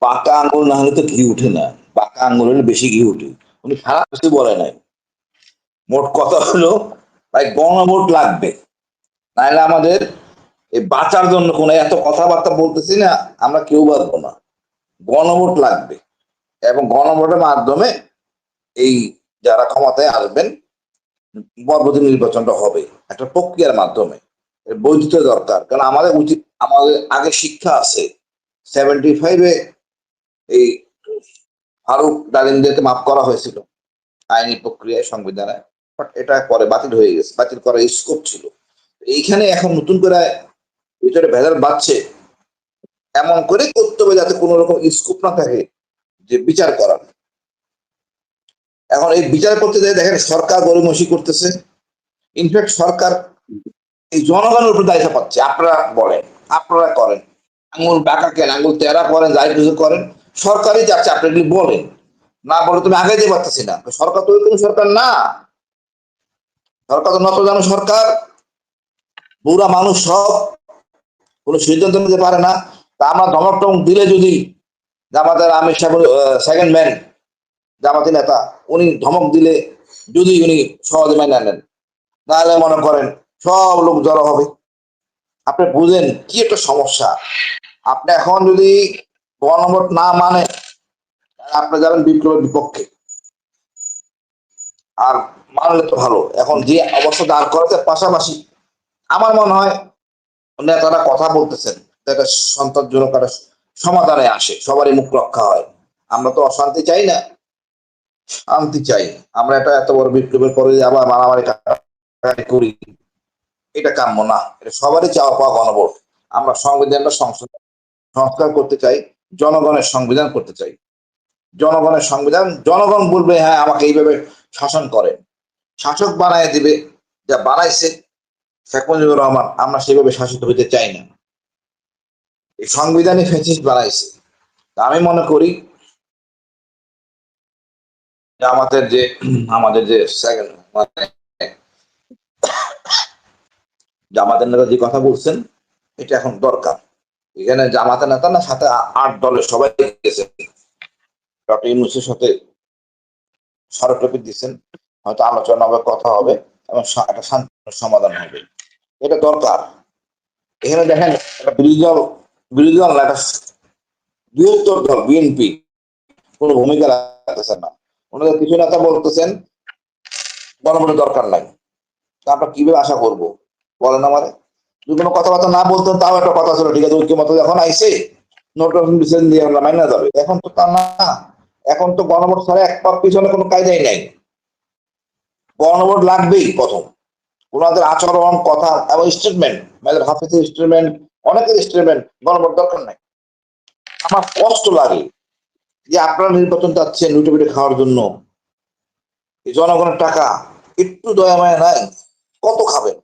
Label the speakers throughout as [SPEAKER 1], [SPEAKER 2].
[SPEAKER 1] পাকা আঙ্গুল না হলে তো ঘি উঠে না। পাকা আঙ্গুল হলে বেশি ঘি উঠে। উনি খারাপ কিছু বলে নাই। মোট কথা হলো, ভাই, গণভোট লাগবে। নাহলে আমাদের এই বাঁচার জন্য কোনো এত কথাবার্তা বলতেছি না, আমরা কেউ বাঁচবো না। গণভোট লাগবে। এবং গণভোটের মাধ্যমে এই যারা ক্ষমতায় আসবেন পরবর্তী নির্বাচনটা হবে। একটা প্রক্রিয়ার মাধ্যমে। বৈধতা দরকার। কারণ আমাদের উচিত আমাদের আগে শিক্ষা আছে। সেভেন্টি ফাইভে এই ফারুক ডালিমদেরকে মাফ করা হয়েছিল আইনি প্রক্রিয়ায় সংবিধানে বাট এটা পরে বাতিল হয়ে গেছে, বাতিল করার স্কোপ ছিল। এইখানে এখন নতুন করে ভিতরে ভেজাল বাড়ছে, এমন করে করতে হবে যাতে কোনো রকম স্কোপ না থাকে যে বিচার করার। এখন এই বিচার করতে যাই দেখেন সরকার গরিমসি করতেছে। ইনফ্যাক্ট সরকার এই জনগণের উপর দায়িত্ব পাচ্ছে। আপনারা বলেন, আপনারা করেন। আঙুল বাঁকা কেন? আঙুল তেরা করেন, যাই কিছু করেন। সরকারই যাচ্ছে আপনি বলেন না বলে তুমি আগে দিয়ে পারতেছি না। সরকার তো ওইরকম সরকার না। সরকার তো নত জানো সরকার। বুড়া মানুষ সব। কোনো সিদ্ধান্ত নিতে পারে না। তা আমরা ধমক টমক দিলে যদি জামাতের আমি সেকেন্ড ম্যান জামাতি নেতা, উনি ধমক দিলে যদি উনি সহজে মেনে নেন। তাহলে মনে করেন সব লোক জড়ো হবে। আপনি বুঝেন কি একটা সমস্যা। আপনি এখন যদি গণভোট না মানে আপনি যাবেন বিপ্লবের বিপক্ষে। আর মানলে তো ভালো। এখন যে অবস্থা দাঁড় করাতে পাশাপাশি আমার মনে হয় নেতারা কথা বলতেছেন এটা সন্তোষজনক একটা সমাধানে আসে, সবারই মুখ রক্ষা হয়। আমরা তো অশান্তি চাই না, শান্তি চাই। আমরা এটা এত বড় বিপ্লবের পরে আবার মারামারি করি, এটা কাম্য না। এটা সবারই চাওয়া পাওয়া গণভোট। আমরা সংবিধানটা সংশোধন সংস্কার করতে চাই। জনগণের সংবিধান করতে চাই। জনগণের সংবিধান, জনগণ বলবে হ্যাঁ আমাকে এইভাবে শাসন করে। শাসক বানায় দিবে, যা বানাইছে, শেখ মুজিবুর রহমান, আমরা সেভাবে শাসিত হইতে চাই না। এই সংবিধানই ফেসিস্ট বানাইছে। আমি মনে করি আমাদের যে আমাদের যে আমাদের নেতা যে কথা বলছেন, এটা এখন দরকার। এখানে জামাতের নেতা না, সাথে আট দলের সবাই গেছে। ডক্টর ইউনুসের সাথে স্মারকলিপি দিচ্ছেন হয়তো আলোচনা হবে, কথা হবে, এবং একটা শান্তি সমাধান হবে। এটা দরকার। এখানে দেখেন, একটা বিরোধী দল বিরোধী দল একটা বৃহত্তর দল, বিএনপি। কোনো ভূমিকা রাখতেছেন না। ওনাদের কিছু নেতা বলতেছেন, গণভোটের দরকার নাই। তা কীভাবে আশা করব? বলেন আমারে। যদি কোনো কথাবার্তা না বলতেন, তাও একটা কথা ছিল, ঠিক আছে ঐক্যমত যখন আইসে নোটিফিকেশন দিয়ে আমরা মাইনা যাবে। এখন তো তা না। এখন তো গণভোট ছাড়া এক পাক পিছনে কোনো কায়দাই নাই। গণভোট লাগবেই প্রথম। ওনাদের আচরণ, কথা এবং স্টেটমেন্ট মেয়েদের হাফিজের স্টেটমেন্ট অনেকের স্টেটমেন্ট গণভোট দরকার নাই। আমার কষ্ট লাগে যে আপনারা নির্বাচন চাচ্ছেন লুটে পিটে খাওয়ার জন্য। জনগণের টাকা একটু দয়া মায়া নাই, কত খাবেন?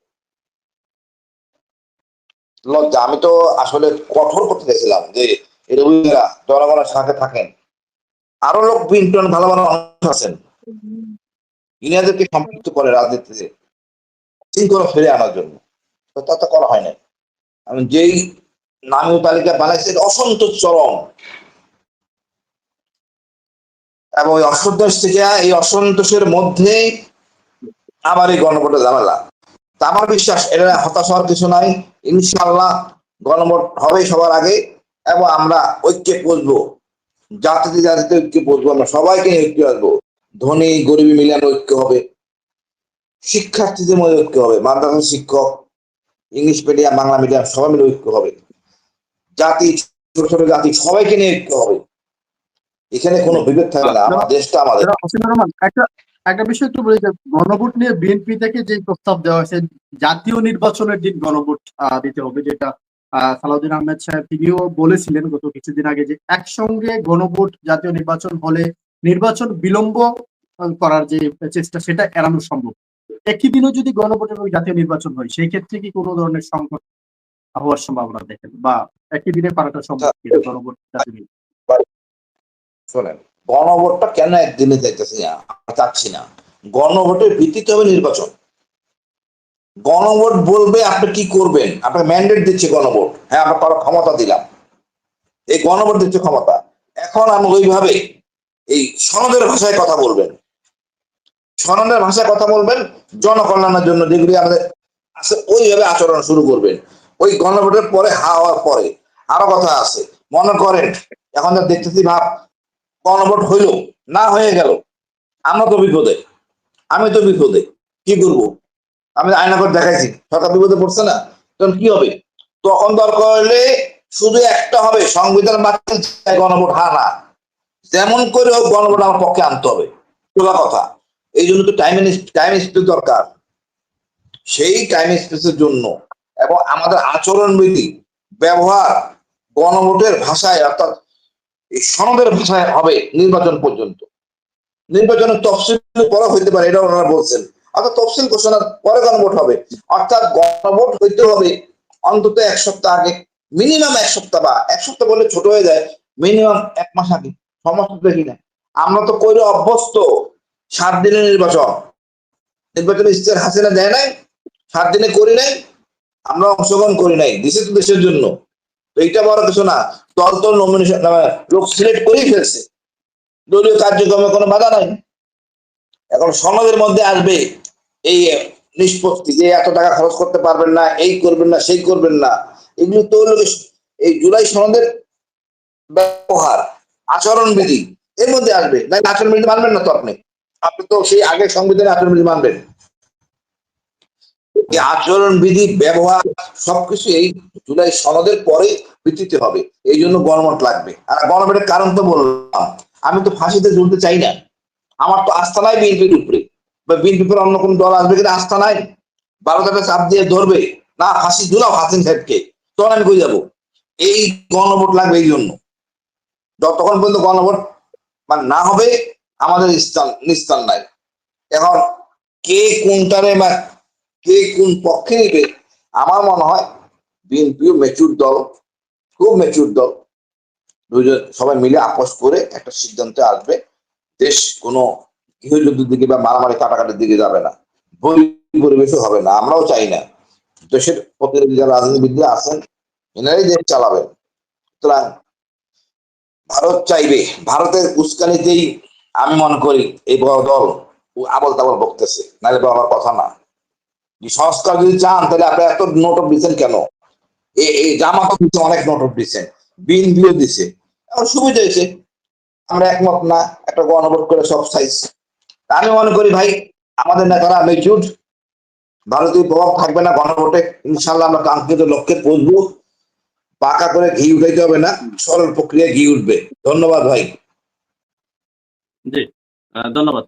[SPEAKER 1] লজ্জা। আমি তো আসলে কঠোর করতে চাইছিলাম যে রবিরা জনগণের সাথে থাকেন। আরও লোক বিন্টন ভালো ভালো মানুষ আছেন। ইনাদেরকে সম্পৃক্ত করে রাজনীতিতে শৃঙ্খলা ফিরে আনার জন্য। তো তা করা হয় না আমি যেই নামীয় তালিকা বানাইছে অসন্তোষ চরম। এবং ওই অসন্তোষ থেকে এই অসন্তোষের মধ্যে আবার এই গণভোটের ঝামেলা। তা আমার বিশ্বাস, এটা হতাশ হওয়ার কিছু নাই। ইনশাল্লাহ গণভোট হবে সবার আগে এবং আমরা ঐক্যে পৌঁছবো জাতিতে জাতিতে ঐক্যে পৌঁছবো আমরা সবাইকে নিয়ে ঐক্য আসব। ধনী গরিবী মিলান ঐক্য হবে। শিক্ষার্থীদের মধ্যে ঐক্য হবে। মাদ্রাসা শিক্ষক ইংলিশ মিডিয়াম বাংলা মিডিয়াম সবাই মিলে ঐক্য হবে। জাতি ছোট ছোট জাতি সবাইকে নিয়ে ঐক্য হবে। এখানে কোনো বিভেদ থাকবে না। আমার দেশটা আমাদের।
[SPEAKER 2] একটা বিষয় একটু বলি গণভোট নিয়ে বিএনপি থেকে যে প্রস্তাব দেওয়া হয়েছে, জাতীয় নির্বাচনের দিন গণভোট দিতে হবে যেটা সালাউদ্দিন আহমেদ সাহেব তিনিও বলেছিলেন গত কিছুদিন আগে যে একসঙ্গে গণভোট জাতীয় নির্বাচন হলে নির্বাচন বিলম্ব করার যে চেষ্টা সেটা এড়ানো সম্ভব। একই দিনও যদি গণভোট এবং জাতীয় নির্বাচন হয়, সেই ক্ষেত্রে কি কোনো ধরনের সংকট হওয়ার সম্ভাবনা দেখেন? বা একই দিনে পারাটা সম্ভব গণভোট জাতীয়?
[SPEAKER 1] শোনেন গণভোটটা কেন একদিনে যাইতেছি না? চাচ্ছি না। গণভোটের ভিত্তিতে হবে নির্বাচন। গণভোট বলবে আপনি কি করবেন? আপনাকে ম্যান্ডেট দিচ্ছে গণভোট। হ্যাঁ আমরা কারও ক্ষমতা দিলাম। এই গণভোট দিচ্ছে ক্ষমতা। এখন আমি ওইভাবে এই সনদের ভাষায় কথা বলবেন। সনদের ভাষায় কথা বলবেন, জনকল্যাণের জন্য যেগুলি আমাদের ওইভাবে আচরণ শুরু করবেন। ওই গণভোটের পরে হওয়ার পরে আরও কথা আছে। মনে করেন, এখন দেখতেছি ভাব গণভোট হইল, না হয়ে গেল। আমরা তো বিপদে। আমি তো বিপদে। কি করব? আমি আয়না করে দেখাইছি। সরকার বিপদে পড়ছে না? তখন কি হবে? তখন দরকার হলে শুধু একটা হবে, সংবিধান বাতিল গণভোট হা না। যেমন করে হোক গণভোট আমার পক্ষে আনতে হবে। সোজা কথা। এই জন্য তো টাইম টাইম স্পেস দরকার। সেই টাইম স্পেসের জন্য এবং আমাদের আচরণবিধি, ব্যবহার গণভোটের ভাষায় অর্থাৎ এই সনদের ভাষায় হবে নির্বাচন পর্যন্ত। নির্বাচনের তফসিল পরে হইতে পারে, এটা ওনারা বলছেন। অর্থাৎ তফসিল ঘোষণার পরে গণভোট হবে। অর্থাৎ গণভোট হইতে হবে অন্তত এক সপ্তাহ আগে, মিনিমাম এক সপ্তাহ বা এক সপ্তাহ বললে ছোট হয়ে যায়, মিনিমাম এক মাস আগে সমস্ত দেখি না। আমরা তো কইলে অভ্যস্ত, সাত দিনের নির্বাচন। নির্বাচন ইস্তেহার হাসিনা দেয় নাই, সাত দিনে করি নাই, আমরা অংশগ্রহণ করি নাই। দিছে তো দেশের জন্য। তো এইটা বড় কিছু না। দল তো নমিনেশন লোক সিলেক্ট করেই ফেলছে। দলীয় কার্যক্রমে কোনো বাধা নাই। এখন সমাজের মধ্যে আসবে এই নিষ্পত্তি যে এত টাকা খরচ করতে পারবেন না, এই করবেন না, সেই করবেন না। এগুলো তো এই জুলাই সনদের ব্যবহার আচরণ বিধি এর মধ্যে আসবে। না আচরণ বিধি মানবেন না তো আপনি। আপনি তো সেই আগের সংবিধানে আচরণ বিধি মানবেন। এই আচরণ বিধি, ব্যবহার সবকিছু এই জুলাই সনদের পরে ভিত্তিতে হবে। এই জন্য গণমত লাগবে। আর গণভোটের কারণ তো বললাম। আমি তো ফাঁসিতে ঝুলতে চাই না। আমার তো আস্থা নাই বিএনপির উপরে। বা বিএনপির অন্য কোন দল আসবে কিনা আস্থা নাই। বারোটাকে চাপ দিয়ে ধরবে। না, ফাঁসি ঝুলাও হাসিন সাহেবকে। তখন আমি কই যাব? এই গণভোট লাগবে এই জন্য। যতক্ষণ পর্যন্ত গণভোট মানে না হবে, আমাদের স্থান নিস্তান নাই। এখন কে কোনটারে বা কে কোন পক্ষে নিবে? আমার মনে হয় বিএনপিও মেচুর দল, খুব মেচুর দল। দুজন সবাই মিলে আপোষ করে একটা সিদ্ধান্তে আসবে, দেশ কোনো গৃহযুদ্ধের দিকে বা মারামারি কাটাকাটির দিকে যাবে না। বই পরিবেশও হবে না, আমরাও চাই না। দেশের প্রতিনিধি যারা রাজনীতিবিদরা আছেন, এনারাই দেশ চালাবেন। সুতরাং ভারত চাইবে, ভারতের উস্কানিতেই আমি মনে করি এই বড় দল আবল তাবল বকতেছে, নাহলে বলার কথা না। সংস্কার যদি চান, তাহলে আপনি এত নোট অফ দিচ্ছেন কেন? এই জামাত দিচ্ছে অনেক নোট অফ দিচ্ছেন বিএনপিও দিছে। এখন সুবিধা হয়েছে। আমরা একমত না, একটা গণভোট করে সব সাইজ আমি মনে করি ভাই, আমাদের নেতারা মেচুর ভারতীয় প্রভাব থাকবে না গণভোটে। ইনশাল্লাহ আমরা কাঙ্ক্ষিত লক্ষ্যে পৌঁছবো। পাকা করে ঘি উঠাইতে হবে না, সরল প্রক্রিয়া ঘি উঠবে। ধন্যবাদ ভাই।
[SPEAKER 3] জি ধন্যবাদ।